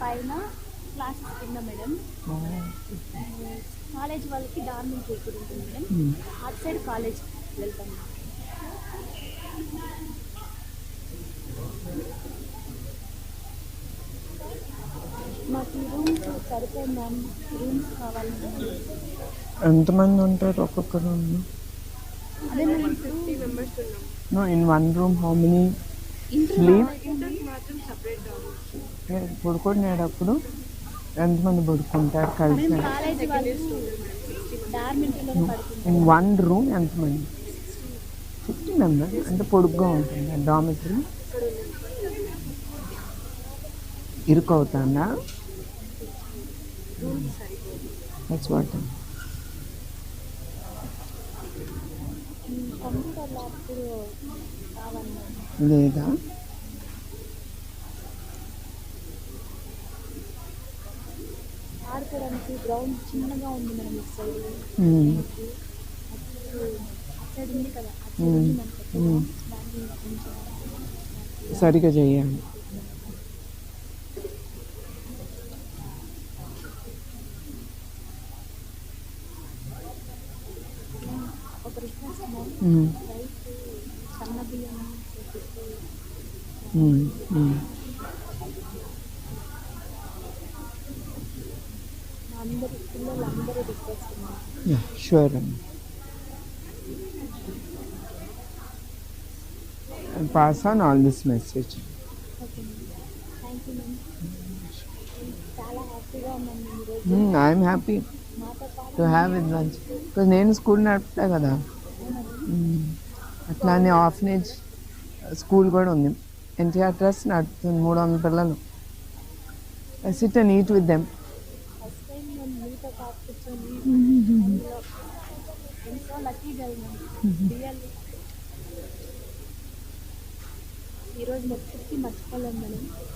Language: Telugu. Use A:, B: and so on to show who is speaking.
A: పైన క్లాసెస్ కింద మేడం. కాలేజ్ వాళ్ళకి డార్మెంటరీ ఇక్కడ ఉంటుంది మేడం.
B: మ్మ్.
A: అటు సైడ్ కాలేజ్ వెళ్తాం. మాకు రూమ్స్ సరిపోయింది మ్యామ్ రూమ్స్ కావాలి
B: ఎంతమంది ఉంటారు ఒక్కొక్క రూమ్
A: అదే మేము ఫిఫ్టీ మెంబర్స్ ఉన్నాం.
B: No in one room how many sleep పడుకునేటప్పుడు ఎంతమంది పడుకుంటారు కలిసి? వన్ రూమ్ ఎంతమంది? ఫిఫ్టీ మెంబర్స్ అంటే పొడుగ్గా ఉంటుంది. డామిటరీ ఇరుకు అవుతుందా దట్స్ వాట్
A: కంప్యూటర్ ల్యాబ్ కూడా కావాలి మ్యామ్
B: లేదా?
A: ఆడుకోవడానికి గ్రౌండ్ చిన్నగా ఉంది మేడం ఇటు సైడ్ సైడ్ ఉంది కదా
B: సరిగా చేయాలి.
A: ఒక రిక్వెస్ట్ సన్న బియ్యం
B: Yeah, sure. అమ్మ. I'll pass on all this message.
A: Okay ma'am thank you ma'am చాలా హ్యాపీగా ఉన్నాను మేము ఈరోజు
B: Mm, I'm happy
A: మాతో పాటు
B: to have it lunch. Because నేను స్కూల్ నడుపుతా కదా Mm. అట్లానే ఆఫనేజ్ స్కూల్ కూడా ఉంది ఎన్టీఆర్ ట్రస్ట్ నడుపుతుంది మూడు వందల పిల్లలు
A: I sit and eat with them ఎంతో లక్కీ రియల్లీ ఈరోజు మొత్తం మర్చిపోలేము మనం